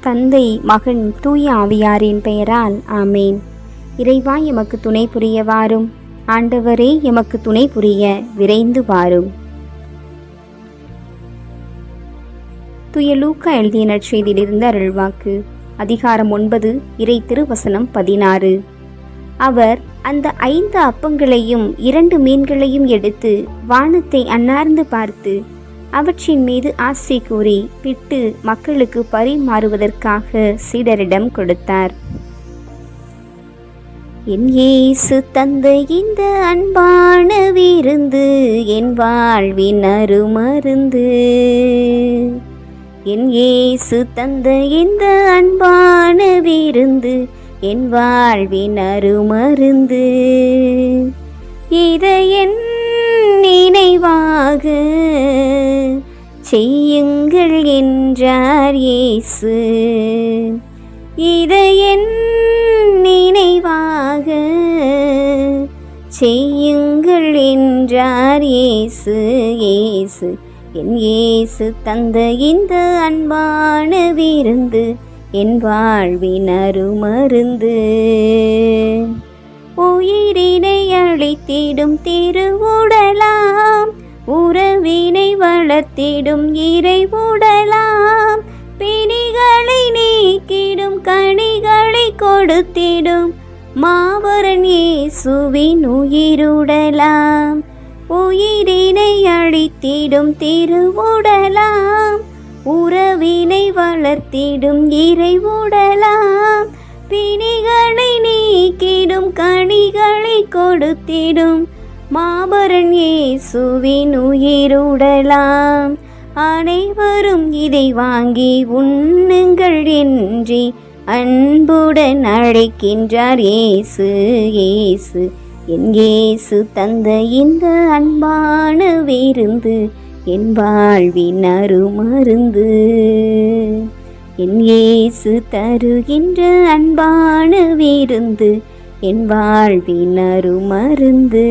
தந்தை மகன் தூய ஆவியாரின் பெயரால் ஆமேன். இறைவா எமக்கு துணை புரிய வாரும் ஆண்டவரே எமக்கு துணை புரிய விரைந்து வாரும். துய லூக்கா எழுதிய நற்செய்தியிலிருந்து அருள்வாக்கு. அதிகாரம் ஒன்பது இறை திருவசனம் பதினாறு. அவர் அந்த ஐந்து அப்பங்களையும் இரண்டு மீன்களையும் எடுத்து வானத்தை அன்னார்ந்து பார்த்து அவற்றின் மீது ஆசை கூறி விட்டு மக்களுக்கு பரிமாறுவதற்காக சீடரிடம் கொடுத்தார். என் இயேசு தந்த இந்த அன்பான விருந்து என் வாழ்வின் அருமருந்து. என் இயேசு தந்த இந்த அன்பான விருந்து என் வாழ்வின் அருமருந்து. இதை என் நினைவாக. செய்யுங்கள் என்றார் இயேசு. இதை என் நினைவாக. செய்யுங்கள் என்றார் இயேசு. இயேசு என் இயேசு தந்த இந்த அன்பான விருந்து என் வாழ்வின் அருமருந்து. வழி தேடும் திருவுடலாம். உறவினை வளர்த்திடும் இறைவுடலாம். பிணிகளை நீக்கிடும் கனிகளை கொடுத்திடும் மாவரன் இயேசுவின் உயிருடலாம். உயிரினை அழித்திடும் திருவுடலாம். உறவினை வளர்த்திடும் இறைவுடலாம். பிணிகளை நீக்கிடும் கனிகளை கொடுத்திடும் மாபரன் இயேசுவின் உயிருடலாம். அனைவரும் இதை வாங்கி உண்ணுங்கள் என்று அன்புடன் அழைக்கின்றார் இயேசு இயேசு. என் இயேசு தந்த இந்த அன்பான விருந்து என் வாழ்வின் அருமருந்து. என் இயேசு தருகின்ற அன்பான விருந்து என் வாழ்வின் அருமருந்து.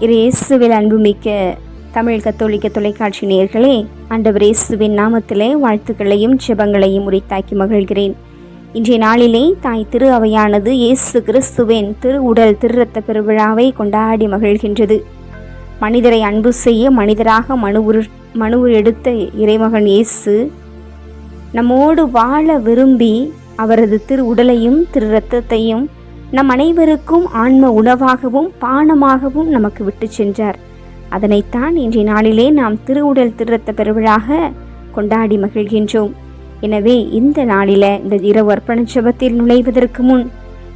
இயேசுவில் அன்புமிக்க தமிழ் கத்தோலிக்க தொலைக்காட்சி நேயர்களே ஆண்டவர் இயேசுவின் நாமத்திலே வாழ்த்துக்களையும் ஜெபங்களையும் உரித்தாக்கி மகிழ்கிறேன். இன்றைய நாளிலே தாய் திரு அவையானது இயேசு கிறிஸ்துவின் திரு உடல் திருரத்த பெருவிழாவை கொண்டாடி மகிழ்கின்றது. மனிதரை அன்பு செய்ய மனிதராக மனு உரு மனு எடுத்த இறைமகன் இயேசு நம்மோடு வாழ விரும்பி அவரது திரு உடலையும் திரு இரத்தத்தையும் நம் அனைவருக்கும் ஆன்ம உணவாகவும் பானமாகவும் நமக்கு விட்டு சென்றார். அதனைத்தான் இன்றைய நாளிலே நாம் திருவுடல் திருரத்த பெருவிழாக கொண்டாடி மகிழ்கின்றோம். எனவே இந்த நாளில் இந்த இரவு அர்ப்பண ஜபத்தில் நுழைவதற்கு முன்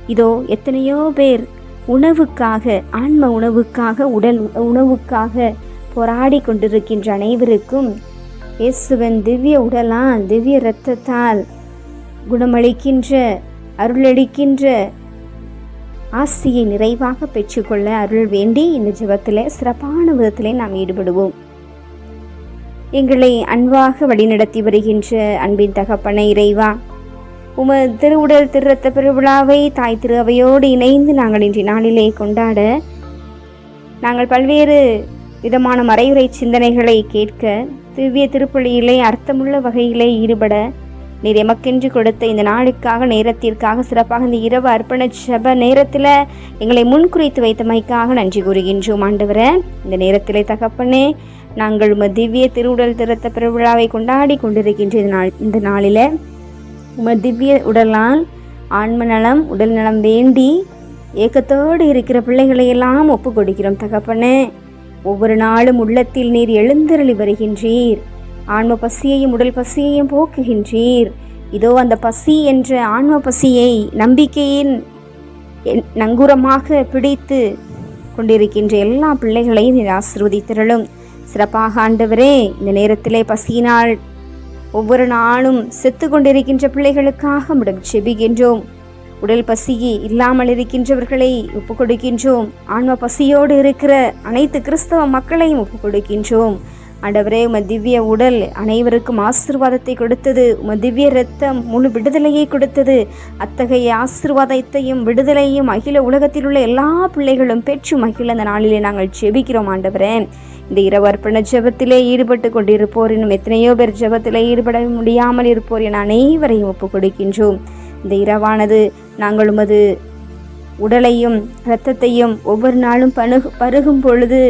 இதோ எத்தனையோ பேர் உணவுக்காக ஆன்ம உணவுக்காக உடல் உணவுக்காக போராடி கொண்டிருக்கின்ற அனைவருக்கும் இயேசுவன் திவ்ய உடலால் திவ்ய இரத்தத்தால் குணமளிக்கின்ற அருளளிக்கின்ற ஆசியை நிறைவாக பெற்றுக்கொள்ள அருள் வேண்டி இந்த ஜபத்தில் சிறப்பான விதத்திலே நாம் ஈடுபடுவோம். எங்களை அன்பாக வழிநடத்தி வருகின்ற அன்பின் தகப்பன இறைவா உமது திருவுடல் திருரத்த பெருவிழாவை தாய் திரு அவையோடு இணைந்து நாங்கள் இன்றைய நாளிலே கொண்டாட நாங்கள் பல்வேறு விதமான மறையுறை சிந்தனைகளை கேட்க திவ்ய திருப்பலியிலே அர்த்தமுள்ள வகையிலே ஈடுபட நீர் எமக்கென்று கொடுத்த இந்த நாளுக்காக நேரத்திற்காக சிறப்பாக இந்த இரவு அர்ப்பண ஜப நேரத்தில் எங்களை முன்குறித்து வைத்தமைக்காக நன்றி கூறுகின்றோம் ஆண்டவரை. இந்த நேரத்திலே தகப்பனே நாங்கள் உம திவ்ய திருவுடல் திறத்த பெருவிழாவை கொண்டாடி கொண்டிருக்கின்ற இந்த நாள் இந்த நாளில் உம திவ்ய உடலால் ஆன்ம நலம் உடல் நலம் வேண்டி ஏக்கத்தோடு இருக்கிற பிள்ளைகளையெல்லாம் ஒப்பு கொடுக்கிறோம் தகப்பனே. ஒவ்வொரு நாளும் உள்ளத்தில் நீர் எழுந்தருளி வருகின்றீர். ஆன்ம பசியையும் உடல் பசியையும் போக்குகின்றீர். இதோ அந்த பசி என்ற ஆன்ம பசியை நம்பிக்கையின் என் நங்கூரமாக பிடித்து கொண்டிருக்கின்ற எல்லா பிள்ளைகளையும் நீர் ஆசிர்வதித்திரளும். சிறப்பாக ஆண்டவரே இந்த நேரத்திலே பசியினால் ஒவ்வொரு நாளும் செத்து கொண்டிருக்கின்ற பிள்ளைகளுக்காக முடம் செபிகின்றோம் உடல் பசி இல்லாமல் இருக்கின்றவர்களை ஒப்புக் கொடுக்கின்றோம். ஆன்ம பசியோடு இருக்கிற அனைத்து கிறிஸ்தவ மக்களையும் ஒப்புக் கொடுக்கின்றோம். ஆண்டவரே உம திவ்ய உடல் அனைவருக்கும் ஆசிர்வாதத்தை கொடுத்தது. உம திவ்ய இரத்தம் முழு விடுதலையை கொடுத்தது. அத்தகைய ஆசிர்வாதத்தையும் விடுதலையும் அகில உலகத்தில் உள்ள எல்லா பிள்ளைகளும் பெற்று மகிழ அந்த நாளிலே நாங்கள் ஜெபிக்கிறோம் ஆண்டவரே. இந்த இரவு அர்ப்பண ஜபத்திலே ஈடுபட்டு கொண்டிருப்போர். இன்னும் எத்தனையோ பேர் ஜபத்திலே ஈடுபட முடியாமல் இருப்போர் என அனைவரையும் ஒப்புக் கொடுக்கின்றோம். இந்த இரவானது. நாங்கள் உமது உடலையும் இரத்தத்தையும் ஒவ்வொரு நாளும் பணுகு பருகும் பொழுது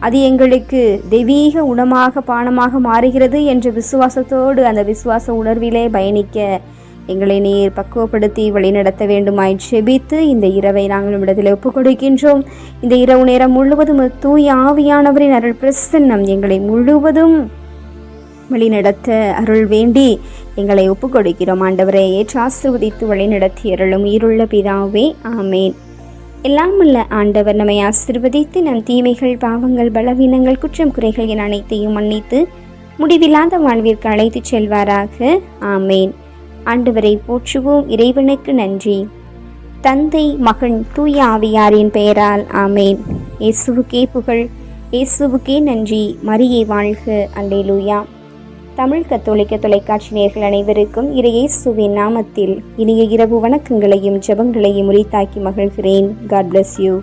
அது எங்களுக்கு தெய்வீக உணமாக பானமாக மாறுகிறது என்ற விசுவாசத்தோடு அந்த விசுவாச உணர்விலே பயணிக்க எங்களை நீர் பக்குவப்படுத்தி வழிநடத்த வேண்டுமாய் செபித்து இந்த இரவை நாங்கள் இடத்தில் ஒப்புக் கொடுக்கின்றோம் இந்த இரவு நேரம் முழுவதும் தூய் ஆவியானவரின் அருள் பிரசன்னம் எங்களை முழுவதும் வழிநடத்த அருள் வேண்டி எங்களை ஒப்புக்கொடுக்கிறோம். ஆண்டவரை ஏற்று ஆசிர்வதித்து வழிநடத்தி அருளும் உயிருள்ள பிதாவே ஆமேன். எல்லாம் உள்ள ஆண்டவர் நம்மை ஆசிர்வதித்து நம் தீமைகள் பாவங்கள் பலவீனங்கள் குற்றம் குறைகள் என அனைத்தையும் மன்னித்து முடிவில்லாத வாழ்விற்கு அழைத்துச் செல்வாராக ஆமேன். ஆண்டவரை போற்றுவோம் இறைவனுக்கு நன்றி. தந்தை மகன் தூய ஆவியாரின் பெயரால் ஆமேன். இயேசுவுக்கே புகழ் இயேசுவுக்கே நன்றி. மரியை வாழ்க. அல்லேலூயா. தமிழ் கத்தோலிக்க தொலைக்காட்சி நேர்கள் அனைவருக்கும் இறையேசுவின் நாமத்தில் இனிய இரவு வணக்கங்களையும் ஜெபங்களையும் உரித்தாக்கி மகிழ்கிறேன். God bless you